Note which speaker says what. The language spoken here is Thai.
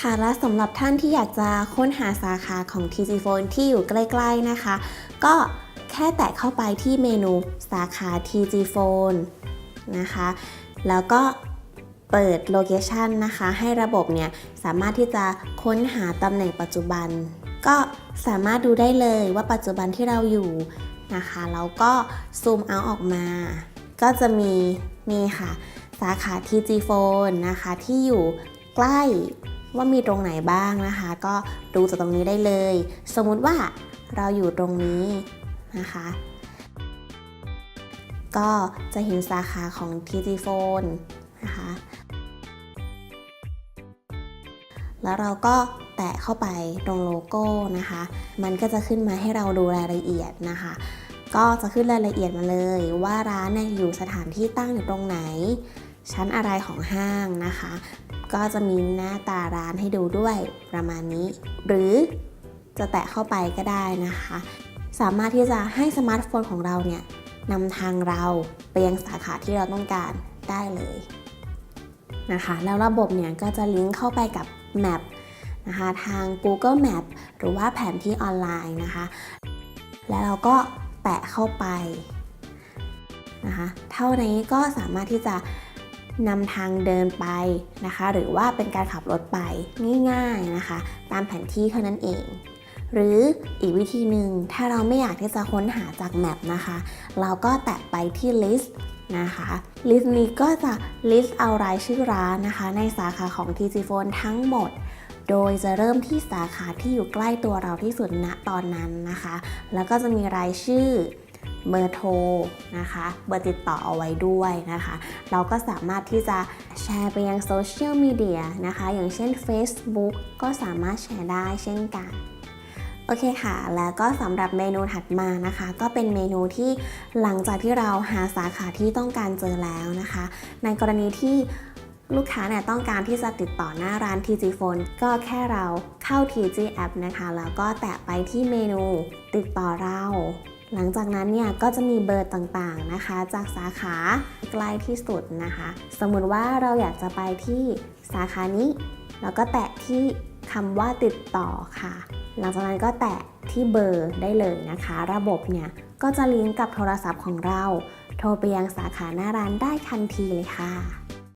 Speaker 1: ค่ะและสำหรับท่านที่อยากจะค้นหาสาขาของ TG Phone ที่อยู่ใกล้ๆนะคะ ก็แค่แตะเข้าไปที่เมนูสาขา TG Phone นะคะ แล้วก็เปิดโลเคชันนะคะ ให้ระบบเนี่ยสามารถที่จะค้นหาตำแหน่งปัจจุบัน ก็สามารถดูได้เลยว่าปัจจุบันที่เราอยู่นะคะแล้วก็ซูมเอาออกมา ก็จะมีนี่ค่ะ สาขา TG Phone นะคะที่อยู่ใกล้ ว่ามีตรงไหนบ้างนะคะ ก็ดูจากตรงนี้ได้เลย สมมุติว่าเราอยู่ตรงนี้นะคะ ก็จะเห็นสาขาของ TG Phone นะคะ แล้วเราก็แตะเข้าไปตรงโลโก้นะคะ มันก็จะขึ้นมาให้เราดูรายละเอียดนะคะก็จะขึ้นรายละเอียดมาเลยว่าร้านเนี่ยอยู่สถานที่ตั้งอยู่ตรงไหน ชั้นอะไรของห้างนะคะ ก็จะมีหน้าตาร้านให้ดูด้วยประมาณนี้ หรือจะแตะเข้าไปก็ได้นะคะ สามารถที่จะให้สมาร์ทโฟนของเราเนี่ยนำทางเราไปยังสาขาที่เราต้องการได้เลยนะคะแล้วระบบเนี่ยก็จะลิงก์เข้าไปกับ Map นะคะทาง Google Map หรือว่าแผนที่ออนไลน์นะคะ แล้วเราก็แตะเข้าไปนะคะเท่านี้ก็สามารถที่จะ นำทางเดินไปนะคะ หรือว่าเป็นการขับรถไปง่ายๆนะคะ ตามแผนที่เท่านั้นเอง หรืออีกวิธีหนึ่งถ้าเราไม่อยากที่จะค้นหาจากแมปนะคะ เราก็แตะไปที่ list นะคะ list นี้ก็จะ list เอารายชื่อร้านนะคะ ในสาขาของ TG Phone ทั้งหมด โดยจะเริ่มที่สาขาที่อยู่ใกล้ตัวเราที่สุดณตอนนั้นนะคะ แล้วก็จะมีรายชื่อ เบอร์โทรนะคะ เบอร์ติดต่อเอาไว้ด้วยนะคะ เราก็สามารถที่จะแชร์ไปยังโซเชียลมีเดียนะคะ อย่างเช่น Facebook ก็สามารถแชร์ได้เช่นกันโอเคค่ะ แล้วก็สำหรับเมนูถัดมานะคะ ก็เป็นเมนูที่หลังจากที่เราหาสาขาที่ต้องการเจอแล้วนะคะ ในกรณีที่ลูกค้าเนี่ยต้องการที่จะติดต่อหน้าร้าน TG Phone ก็แค่เราเข้า TG App นะคะ แล้วก็แตะไปที่เมนูติดต่อเรา หลังจากนั้นเนี่ยก็จะมีเบอร์ต่างๆนะคะ จากสาขาใกล้ที่สุดนะคะ สมมุติว่าเราอยากจะไปที่สาขานี้แล้วก็แตะที่คำว่าติดต่อค่ะ หลังจากนั้นก็แตะที่เบอร์ได้เลยนะคะ ระบบเนี่ยก็จะลิงก์กับโทรศัพท์ของเรา โทรไปยังสาขาหน้าร้านได้ทันทีเลยค่ะ